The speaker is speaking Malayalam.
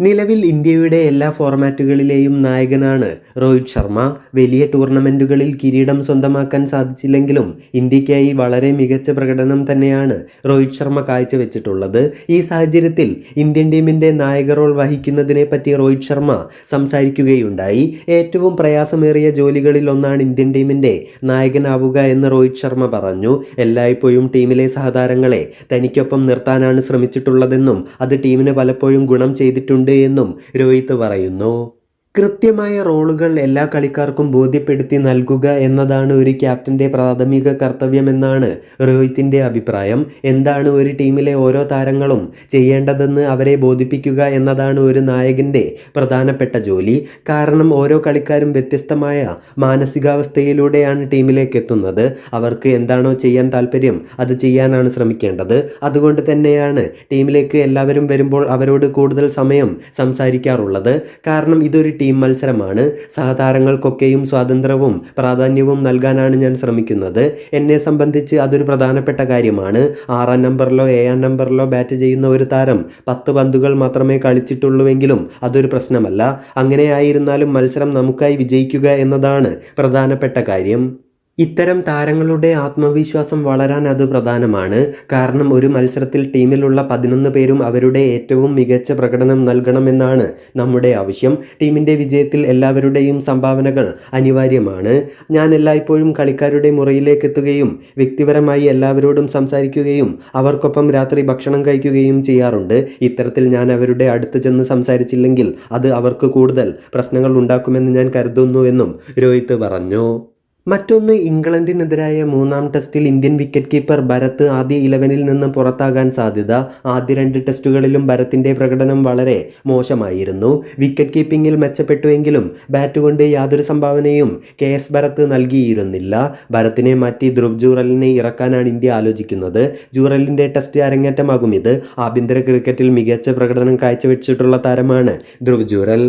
നിലവിൽ ഇന്ത്യയുടെ എല്ലാ ഫോർമാറ്റുകളിലെയും നായകനാണ് രോഹിത് ശർമ്മ. വലിയ ടൂർണമെന്റുകളിൽ കിരീടം സ്വന്തമാക്കാൻ സാധിച്ചില്ലെങ്കിലും ഇന്ത്യക്കായി വളരെ മികച്ച പ്രകടനം തന്നെയാണ് രോഹിത് ശർമ്മ കാഴ്ചവെച്ചിട്ടുള്ളത്. ഈ സാഹചര്യത്തിൽ ഇന്ത്യൻ ടീമിന്റെ നായക റോൾ വഹിക്കുന്നതിനെ പറ്റി രോഹിത് ശർമ്മ സംസാരിക്കുകയുണ്ടായി. ഏറ്റവും പ്രയാസമേറിയ ജോലികളിൽ ഒന്നാണ് ഇന്ത്യൻ ടീമിന്റെ നായകനാവുക എന്ന് രോഹിത് ശർമ്മ പറഞ്ഞു. എല്ലായ്പ്പോഴും ടീമിലെ സഹതാരങ്ങളെ തനിക്കൊപ്പം നിർത്താനാണ് ശ്രമിച്ചിട്ടുള്ളതെന്നും അത് ടീമിന് പലപ്പോഴും ഗുണം ചെയ്തിട്ടുണ്ട് എന്നും രോഹിത് പറയുന്നു. കൃത്യമായ റോളുകൾ എല്ലാ കളിക്കാർക്കും ബോധ്യപ്പെടുത്തി നൽകുക എന്നതാണ് ഒരു ക്യാപ്റ്റന്റെ പ്രാഥമിക കർത്തവ്യമെന്നാണ് രോഹിത്തിന്റെ അഭിപ്രായം. എന്താണ് ഒരു ടീമിലെ ഓരോ താരങ്ങളും ചെയ്യേണ്ടതെന്ന് അവരെ ബോധിപ്പിക്കുക എന്നതാണ് ഒരു നായകന്റെ പ്രധാനപ്പെട്ട ജോലി. കാരണം ഓരോ കളിക്കാരും വ്യത്യസ്തമായ മാനസികാവസ്ഥയിലൂടെയാണ് ടീമിലേക്ക് എത്തുന്നത്. അവർക്ക് എന്താണോ ചെയ്യാൻ താല്പര്യം അത് ചെയ്യാനാണ് ശ്രമിക്കേണ്ടത്. അതുകൊണ്ട് തന്നെയാണ് ടീമിലേക്ക് എല്ലാവരും വരുമ്പോൾ അവരോട് കൂടുതൽ സമയം സംസാരിക്കാറുള്ളത്. കാരണം ഇതൊരു ടീം മത്സരമാണ്. സഹതാരങ്ങൾക്കൊക്കെയും സ്വാതന്ത്ര്യവും പ്രാധാന്യവും നൽകാനാണ് ഞാൻ ശ്രമിക്കുന്നത്. എന്നെ സംബന്ധിച്ച് അതൊരു പ്രധാനപ്പെട്ട കാര്യമാണ്. ആറാം നമ്പറിലോ ഏഴാം നമ്പറിലോ ബാറ്റ് ചെയ്യുന്ന ഒരു താരം പത്ത് പന്തുകൾ മാത്രമേ കളിച്ചിട്ടുള്ളൂവെങ്കിലും അതൊരു പ്രശ്നമല്ല. അങ്ങനെയായിരുന്നാലും മത്സരം നമുക്കായി വിജയിക്കുക എന്നതാണ് പ്രധാനപ്പെട്ട കാര്യം. ഇത്തരം താരങ്ങളുടെ ആത്മവിശ്വാസം വളരാൻ അത് പ്രധാനമാണ്. കാരണം ഒരു മത്സരത്തിൽ ടീമിലുള്ള പതിനൊന്ന് പേരും അവരുടെ ഏറ്റവും മികച്ച പ്രകടനം നൽകണമെന്നാണ് നമ്മുടെ ആവശ്യം. ടീമിന്റെ വിജയത്തിൽ എല്ലാവരുടെയും സംഭാവനകൾ അനിവാര്യമാണ്. ഞാൻ എല്ലായ്പ്പോഴും കളിക്കാരുടെ മുറിയിലേക്ക് എത്തുകയും വ്യക്തിപരമായി എല്ലാവരോടും സംസാരിക്കുകയും അവർക്കൊപ്പം രാത്രി ഭക്ഷണം കഴിക്കുകയും ചെയ്യാറുണ്ട്. ഇത്തരത്തിൽ ഞാൻ അവരുടെ അടുത്ത് ചെന്ന് സംസാരിച്ചില്ലെങ്കിൽ അത് അവർക്ക് കൂടുതൽ പ്രശ്നങ്ങൾ ഉണ്ടാക്കുമെന്ന് ഞാൻ കരുതുന്നുവെന്നും രോഹിത് പറഞ്ഞു. മറ്റൊന്ന് ഇംഗ്ലണ്ടിനെതിരായ മൂന്നാം ടെസ്റ്റിൽ ഇന്ത്യൻ വിക്കറ്റ് കീപ്പർ ഭരത് ആദ്യ ഇലവനിൽ നിന്ന് പുറത്താകാൻ സാധ്യത. ആദ്യ രണ്ട് ടെസ്റ്റുകളിലും ഭരത്തിന്റെ പ്രകടനം വളരെ മോശമായിരുന്നു. വിക്കറ്റ് കീപ്പിംഗിൽ മെച്ചപ്പെട്ടുവെങ്കിലും ബാറ്റ് കൊണ്ട് യാതൊരു സംഭാവനയും കെ എസ് ഭരത് നൽകിയിരുന്നില്ല. ഭരത്തിനെ മാറ്റി ധ്രുവ് ജൂറലിനെ ഇറക്കാനാണ് ഇന്ത്യ ആലോചിക്കുന്നത്. ജൂറലിന്റെ ടെസ്റ്റ് അരങ്ങേറ്റമാകും ഇത്. ആഭ്യന്തര ക്രിക്കറ്റിൽ മികച്ച പ്രകടനം കാഴ്ചവെച്ചിട്ടുള്ള താരമാണ് ധ്രുവ് ജൂറൽ.